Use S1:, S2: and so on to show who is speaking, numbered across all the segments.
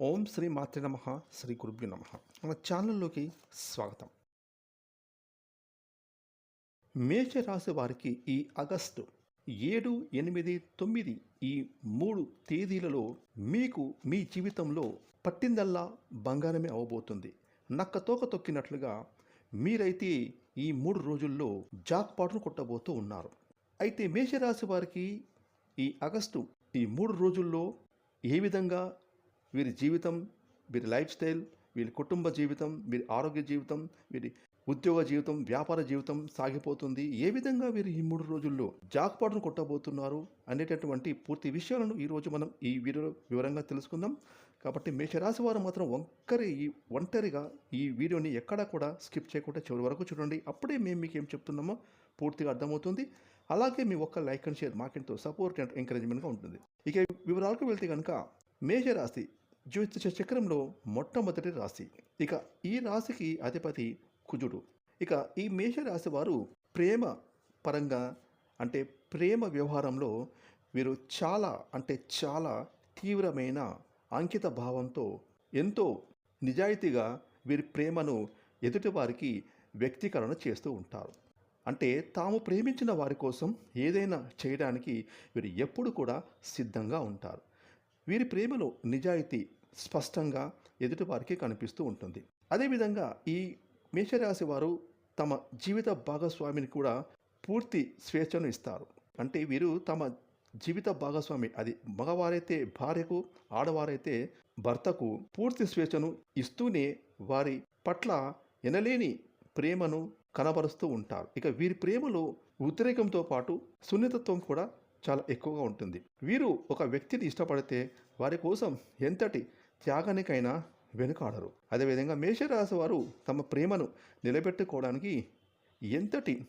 S1: ఓం శ్రీ మాతృ నమ శ్రీ గురుభ్యు నమ. మన ఛానల్లోకి స్వాగతం. మేషరాశి వారికి ఈ ఆగస్టు ఏడు ఎనిమిది తొమ్మిది ఈ మూడు తేదీలలో మీకు మీ జీవితంలో పట్టిందల్లా బంగారమే అవబోతుంది. నక్క తోక తొక్కినట్లుగా మీరైతే ఈ మూడు రోజుల్లో జాక్పాట్ను కొట్టబోతూ ఉన్నారు. అయితే మేషరాశి వారికి ఈ ఆగస్టు ఈ మూడు రోజుల్లో ఏ విధంగా వీరి జీవితం వీరి లైఫ్ స్టైల్ వీరి కుటుంబ జీవితం వీరి ఆరోగ్య జీవితం వీరి ఉద్యోగ జీవితం వ్యాపార జీవితం సాగిపోతుంది. ఏ విధంగా వీరు ఈ మూడు రోజుల్లో జాక్పాట్ను కొట్టబోతున్నారు అనేటటువంటి పూర్తి విషయాలను ఈరోజు మనం ఈ వీడియోలో వివరంగా తెలుసుకుందాం. కాబట్టి మేషరాశి వారు మాత్రం ఒక్కరి ఈ ఒంటరిగా ఈ వీడియోని ఎక్కడా కూడా స్కిప్ చేయకుండా చివరి వరకు చూడండి. అప్పుడే మేము మీకు ఏం చెప్తున్నామో పూర్తిగా అర్థమవుతుంది. అలాగే మీ ఒక్క లైక్ అండ్ షేర్ మాకెంతో సపోర్ట్ అండ్ ఎంకరేజ్మెంట్గా ఉంటుంది. ఇక వివరాలకు వెళ్తే కనుక మేషరాశి జ్యోతిష చక్రంలో మొట్టమొదటి రాశి. ఇక ఈ రాశికి అధిపతి కుజుడు. ఇక ఈ మేషరాశి వారు ప్రేమ పరంగా అంటే ప్రేమ వ్యవహారంలో వీరు చాలా అంటే చాలా తీవ్రమైన అంకిత భావంతో ఎంతో నిజాయితీగా వీరి ప్రేమను ఎదుటివారికి వ్యక్తీకరణ చేస్తూ ఉంటారు. అంటే తాము ప్రేమించిన వారి కోసం ఏదైనా చేయడానికి వీరు ఎప్పుడు కూడా సిద్ధంగా ఉంటారు. వీరి ప్రేమలో నిజాయితీ స్పష్టంగా ఎదుటివారికి కనిపిస్తూ ఉంటుంది. అదేవిధంగా ఈ మేషరాశి వారు తమ జీవిత భాగస్వామిని కూడా పూర్తి స్వేచ్ఛను ఇస్తారు. అంటే వీరు తమ జీవిత భాగస్వామి అది మగవారైతే భార్యకు ఆడవారైతే భర్తకు పూర్తి స్వేచ్ఛను ఇస్తూనే వారి పట్ల ఎనలేని ప్రేమను కనబరుస్తూ ఉంటారు. ఇక వీరి ప్రేమలో ఉద్రేకంతో పాటు సున్నితత్వం కూడా చాలా ఎక్కువగా ఉంటుంది. వీరు ఒక వ్యక్తిని ఇష్టపడితే వారి కోసం ఎంతటి త్యాగానికైనా వెనుకాడరు. అదేవిధంగా మేషరాశి వారు తమ ప్రేమను నిలబెట్టుకోవడానికి ఎంతటి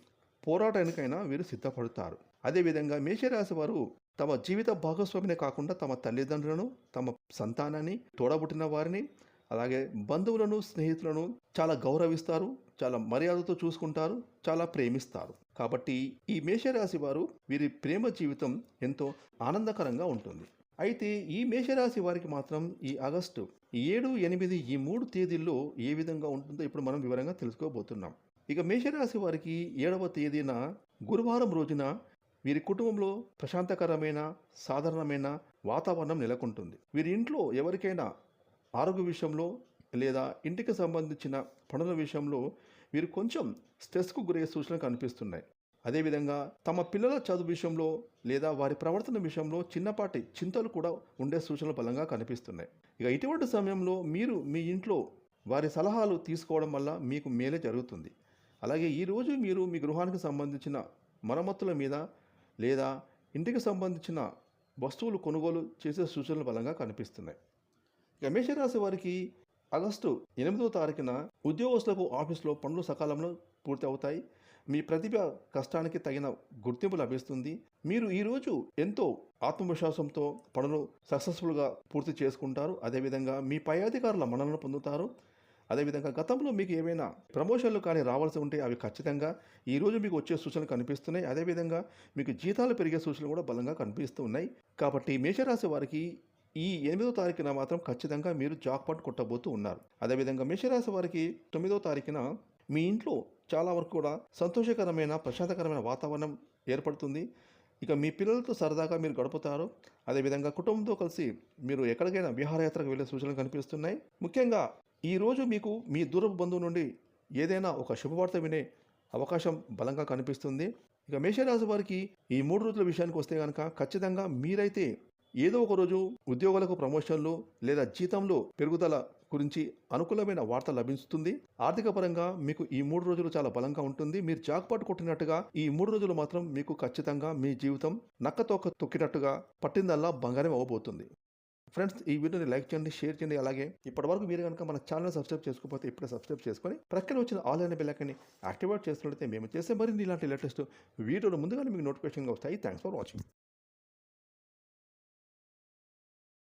S1: పోరాటానికైనా వీరు సిద్ధపడతారు. అదేవిధంగా మేషరాశి వారు తమ జీవిత భాగస్వామినే కాకుండా తమ తల్లిదండ్రులను తమ సంతానాన్ని తోడబుట్టిన వారిని అలాగే బంధువులను స్నేహితులను చాలా గౌరవిస్తారు. చాలా మర్యాదతో చూసుకుంటారు చాలా ప్రేమిస్తారు. కాబట్టి ఈ మేషరాశి వారు వీరి ప్రేమ జీవితం ఎంతో ఆనందకరంగా ఉంటుంది. అయితే ఈ మేషరాశి వారికి మాత్రం ఈ ఆగస్టు ఏడు ఎనిమిది ఈ మూడు తేదీల్లో ఏ విధంగా ఉంటుందో ఇప్పుడు మనం వివరంగా తెలుసుకోబోతున్నాం. ఇక మేషరాశి వారికి ఏడవ తేదీన గురువారం రోజున వీరి కుటుంబంలో ప్రశాంతకరమైన సాధారణమైన వాతావరణం నెలకొంటుంది. వీరి ఇంట్లో ఎవరికైనా ఆరోగ్య విషయంలో లేదా ఇంటికి సంబంధించిన పనుల విషయంలో వీరు కొంచెం స్ట్రెస్కు గురయ్యే సూచనలు కనిపిస్తున్నాయి. అదేవిధంగా తమ పిల్లల చదువు విషయంలో లేదా వారి ప్రవర్తన విషయంలో చిన్నపాటి చింతలు కూడా ఉండే సూచనలు బలంగా కనిపిస్తున్నాయి. ఇక ఇటువంటి సమయంలో మీరు మీ ఇంట్లో వారి సలహాలు తీసుకోవడం వల్ల మీకు మేలే జరుగుతుంది. అలాగే ఈరోజు మీరు మీ గృహానికి సంబంధించిన మరమ్మతుల మీద లేదా ఇంటికి సంబంధించిన వస్తువులు కొనుగోలు చేసే సూచనలు బలంగా కనిపిస్తున్నాయి. ఇక మేషరాశి వారికి ఆగస్టు ఎనిమిదవ తారీఖున ఉద్యోగస్తులకు ఆఫీసులో పనులు సకాలంలో పూర్తి అవుతాయి. మీ ప్రతిభ కష్టానికి తగిన గుర్తింపు లభిస్తుంది. మీరు ఈరోజు ఎంతో ఆత్మవిశ్వాసంతో పనులు సక్సెస్ఫుల్గా పూర్తి చేసుకుంటారు. అదేవిధంగా మీ పై అధికారుల మన్ననలు పొందుతారు. అదేవిధంగా గతంలో మీకు ఏమైనా ప్రమోషన్లు కానీ రావాల్సి ఉంటే అవి ఖచ్చితంగా ఈరోజు మీకు వచ్చే సూచనలు కనిపిస్తున్నాయి. అదేవిధంగా మీకు జీతాలు పెరిగే సూచనలు కూడా బలంగా కనిపిస్తున్నాయి. కాబట్టి మేషరాశి వారికి ఈ ఎనిమిదో తారీఖున మాత్రం ఖచ్చితంగా మీరు జాక్పాట్ కొట్టబోతూ ఉన్నారు. అదేవిధంగా మేషరాశి వారికి తొమ్మిదో తారీఖున మీ ఇంట్లో చాలా వరకు కూడా సంతోషకరమైన ప్రశాంతకరమైన వాతావరణం ఏర్పడుతుంది. ఇక మీ పిల్లలతో సరదాగా మీరు గడుపుతారు. అదేవిధంగా కుటుంబంతో కలిసి మీరు ఎక్కడికైనా విహారయాత్రకు వెళ్ళే సూచనలు కనిపిస్తున్నాయి. ముఖ్యంగా ఈరోజు మీకు మీ దూరపు బంధువు నుండి ఏదైనా ఒక శుభవార్త వినే అవకాశం బలంగా కనిపిస్తుంది. ఇక మేషరాశి వారికి ఈ మూడు రోజుల విషయానికి వస్తే కనుక ఖచ్చితంగా మీరైతే ఏదో ఒక రోజు ఉద్యోగులకు ప్రమోషన్లు లేదా జీతంలో పెరుగుదల గురించి అనుకూలమైన వార్త లభిస్తుంది. ఆర్థిక పరంగా మీకు ఈ మూడు రోజులు చాలా బలంగా ఉంటుంది. మీరు జాక్పాటు కొట్టినట్టుగా ఈ మూడు రోజులు మాత్రం మీకు ఖచ్చితంగా మీ జీవితం నక్కతోక తొక్కినట్టుగా పట్టిందల్లా బంగారం అవ్వబోతుంది. ఫ్రెండ్స్ ఈ వీడియోని లైక్ చేయండి షేర్ చేయండి. అలాగే ఇప్పటివరకు మీరు కనుక మన ఛానల్ సబ్స్క్రైబ్ చేసుకోకపోతే ఇప్పుడే సబ్స్క్రైబ్ చేసుకొని ప్రక్కన వచ్చిన ఆన్లైన్ బెల్లకని యాక్టివేట్ చేస్తున్నట్లయితే మేము చేసే మరిన్ని ఇలాంటి లేటెస్ట్ వీడియోలు ముందుగానే మీకు నోటిఫికేషన్గా వస్తాయి. Thanks for watching